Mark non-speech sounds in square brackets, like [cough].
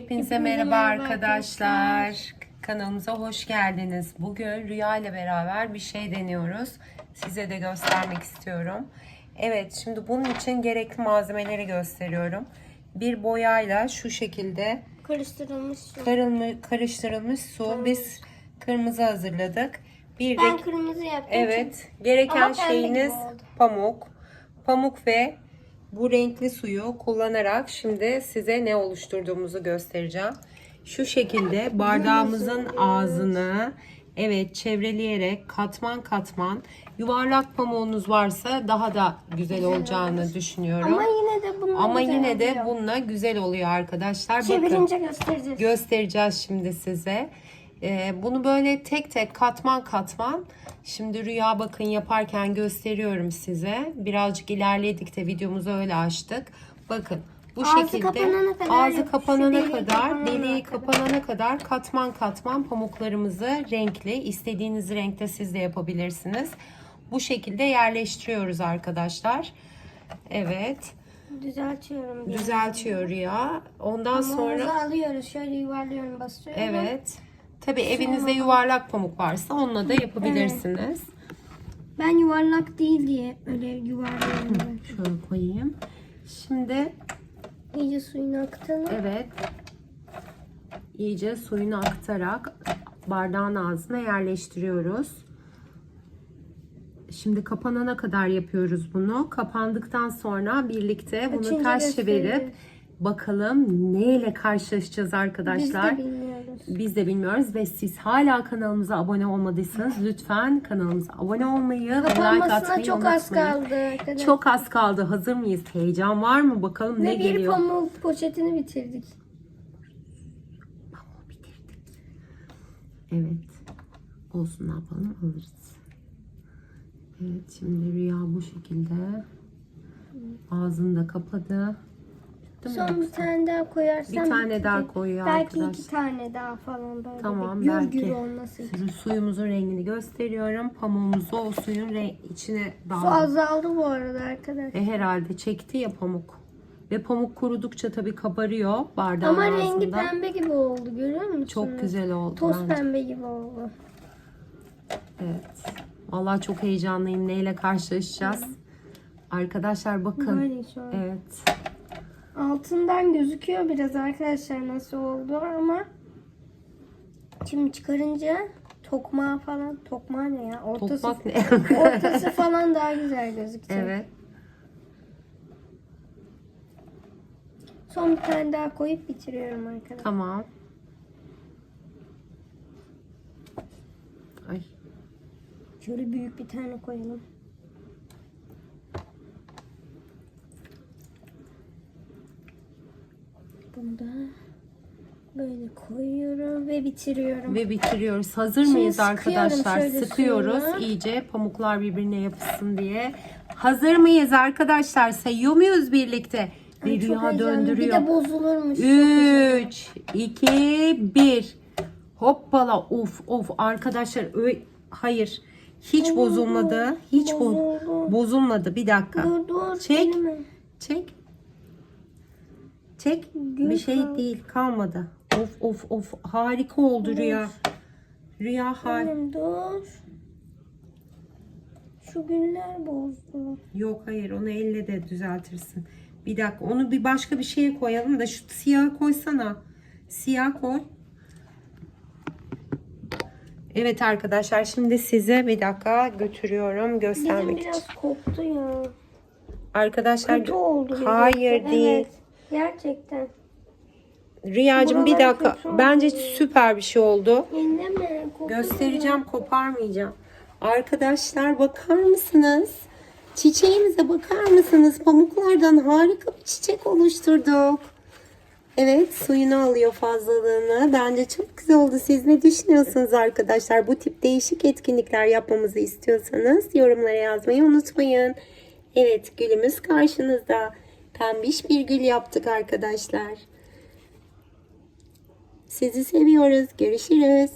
Hepinize merhaba arkadaşlar. Kanalımıza hoş geldiniz. Bugün Rüya ile beraber bir şey deniyoruz. Size de göstermek istiyorum. Evet, şimdi bunun için gerekli malzemeleri gösteriyorum. Bir boyayla şu şekilde Karıştırılmış su. karılmış, karıştırılmış su. Biz kırmızı hazırladık. Bir de Ben kırmızı yaptım. Evet, gereken şeyiniz pamuk. Pamuk ve bu renkli suyu kullanarak şimdi size ne oluşturduğumuzu göstereceğim. Şu şekilde bardağımızın ağzını evet çevreleyerek katman katman yuvarlak pamuğunuz varsa daha da güzel olacağını düşünüyorum. Ama yine de bunun Ama güzel yine de oluyor. bununla güzel oluyor arkadaşlar. Bakın Çevirince göstereceğiz. göstereceğiz şimdi size. Ee, bunu böyle tek tek katman katman şimdi rüya bakın yaparken gösteriyorum size. Birazcık ilerledik de videomuzu öyle açtık. Bakın bu Ağzı şekilde kapanana kadar ağzı kapanana deliği kadar kapanana deliği kadar. kapanana kadar katman katman pamuklarımızı renkli istediğiniz renkte siz de yapabilirsiniz. Bu şekilde yerleştiriyoruz arkadaşlar. Evet. Düzeltiyorum. Düzeltiyor rüya. Ondan sonra Sonra alıyoruz. Şöyle yuvarlıyorum basıyorum. Evet. Tabii evinizde yuvarlak pamuk varsa onunla da yapabilirsiniz. Ben yuvarlak değil diye öyle yuvarlıyorum. Şöyle koyayım. Şimdi İyice suyunu akıtalım. evet iyice suyunu aktarak bardağın ağzına yerleştiriyoruz. Şimdi kapanana kadar yapıyoruz bunu. Kapandıktan sonra birlikte bunu Açınca ters gösteririz. çevirip bakalım neyle karşılaşacağız Biz arkadaşlar. de bilmiyoruz. Biz de bilmiyoruz ve siz hala kanalımıza abone olmadıysanız lütfen kanalımıza abone olmayı ve like atmayı çok az kaldı. arkadaşlar. Çok az kaldı. Hazır mıyız? Heyecan var mı? Bakalım ne bir geliyor. pamuk poşetini bitirdik. Pamuğu bitirdik. Evet. Olsun ne yapalım alırız. Evet şimdi Rüya bu şekilde ağzını da kapadı. Değil mi? Son bir tane daha koyarsam Bir tane bitecek. daha koyuyor Belki arkadaşlar. iki tane daha falan böyle. Tamam, bir gür belki. gür olması için. Şimdi suyumuzun rengini gösteriyorum. Pamuğumuzu o suyun re- içine Su azaldı bu arada arkadaşlar. E herhalde çekti ya pamuk. Ve pamuk kurudukça tabii kabarıyor bardağın Ama ağzında. rengi pembe gibi oldu görüyor musunuz? Çok güzel oldu Toz bence. pembe gibi oldu. Evet. Vallahi çok heyecanlıyım. Neyle karşılaşacağız? Arkadaşlar bakın. Böyle şu an. Evet. Altından gözüküyor biraz arkadaşlar nasıl oldu ama şimdi çıkarınca tokmağı falan tokmağı ne ya? Ortası, Tokmak ne? [laughs] ortası falan daha güzel gözükecek. evet. Son bir tane daha koyup bitiriyorum arkadaşlar. Tamam. Ay. Şöyle büyük bir tane koyalım. Bunu da böyle koyuyorum ve bitiriyorum. Ve bitiriyoruz. Hazır Şimdi mıyız arkadaşlar? Sıkıyoruz. suyunu. iyice pamuklar birbirine yapışsın diye. Hazır mıyız arkadaşlar? Sayıyor muyuz birlikte? Ay, Bir çok rüya döndürüyor. Bir de bozulurmuş. Çok güzel. 3, 2, 1. Hoppala of of arkadaşlar ö- hayır hiç bozulmadı. Hiç bo- Bozuldu. bozulmadı. Bir dakika. Dur dur. Çek. Çek. Çek. Gül Bir şey kal- değil kalmadı. Of of of harika oldu Rüya. Rüya har. Annem dur. Şu günler bozdu. Yok hayır onu elle de düzeltirsin. Bir dakika onu bir başka bir şeye koyalım da şu siyah koysana. Siyah koy. Evet arkadaşlar şimdi size bir dakika götürüyorum göstermek için. biraz koptu ya. Arkadaşlar Kötü oldu. hayır Evet, değil. Gerçekten. Rüyacığım bir dakika. Bence süper bir şey oldu. Koptu. Göstereceğim koparmayacağım. Arkadaşlar bakar mısınız? Çiçeğimize bakar mısınız? Pamuklardan harika bir çiçek oluşturduk. Evet suyunu alıyor fazlalığını. Bence çok güzel oldu. Siz ne düşünüyorsunuz arkadaşlar? Bu tip değişik etkinlikler yapmamızı istiyorsanız yorumlara yazmayı unutmayın. Evet gülümüz karşınızda. Pembiş bir gül yaptık arkadaşlar. Sizi seviyoruz. Görüşürüz.